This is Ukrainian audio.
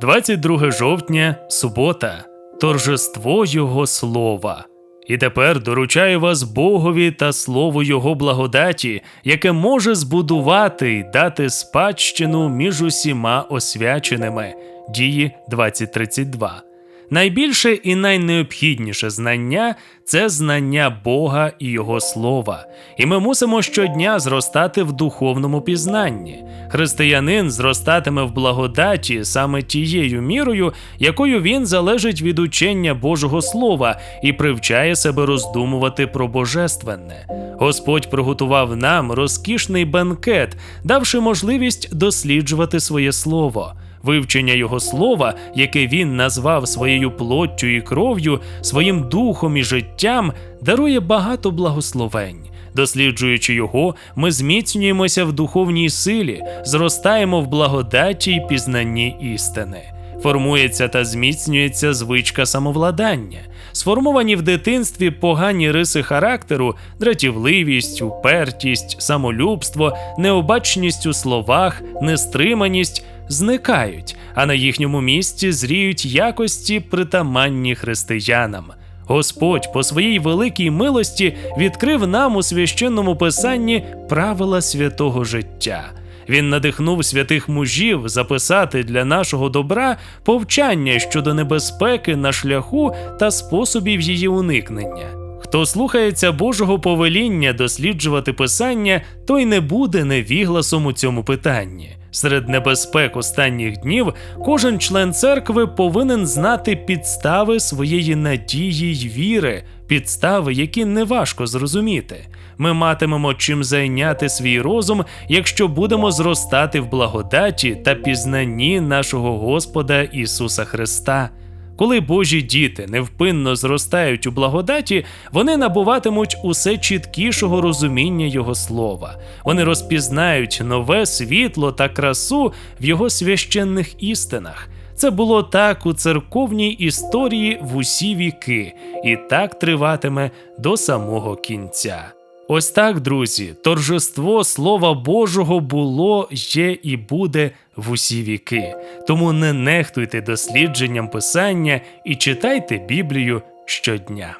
22 жовтня, субота, торжество Його слова. І тепер доручаю вас Богові та слову Його благодаті, яке може збудувати й дати спадщину між усіма освяченими. Дії 2032. Найбільше і найнеобхідніше знання це знання Бога і Його слова. І ми мусимо щодня зростати в духовному пізнанні. Християнин зростатиме в благодаті саме тією мірою, якою він залежить від учення Божого Слова і привчає себе роздумувати про божественне. Господь приготував нам розкішний бенкет, давши можливість досліджувати своє слово. Вивчення його слова, яке він назвав своєю плоттю і кров'ю, своїм духом і життям, дарує багато благословень. Досліджуючи його, ми зміцнюємося в духовній силі, зростаємо в благодаті й пізнанні істини. Формується та зміцнюється звичка самовладання. Сформовані в дитинстві погані риси характеру, дратівливість, упертість, самолюбство, необачність у словах, нестриманість зникають, а на їхньому місці зріють якості притаманні християнам. Господь по своїй великій милості відкрив нам у священному писанні правила святого життя. Він надихнув святих мужів записати для нашого добра повчання щодо небезпеки на шляху та способів її уникнення. Хто слухається Божого повеління досліджувати писання, той не буде невігласом у цьому питанні. Серед небезпек останніх днів кожен член церкви повинен знати підстави своєї надії й віри, підстави, які неважко зрозуміти. Ми матимемо чим зайняти свій розум, якщо будемо зростати в благодаті та пізнанні нашого Господа Ісуса Христа. Коли Божі діти невпинно зростають у благодаті, вони набуватимуть усе чіткішого розуміння Його слова. Вони розпізнають нове світло та красу в його священних істинах. Це було так у церковній історії в усі віки, і так триватиме до самого кінця. Ось так, друзі, торжество Слова Божого було, є і буде в усі віки. Тому не нехтуйте дослідженням писання і читайте Біблію щодня.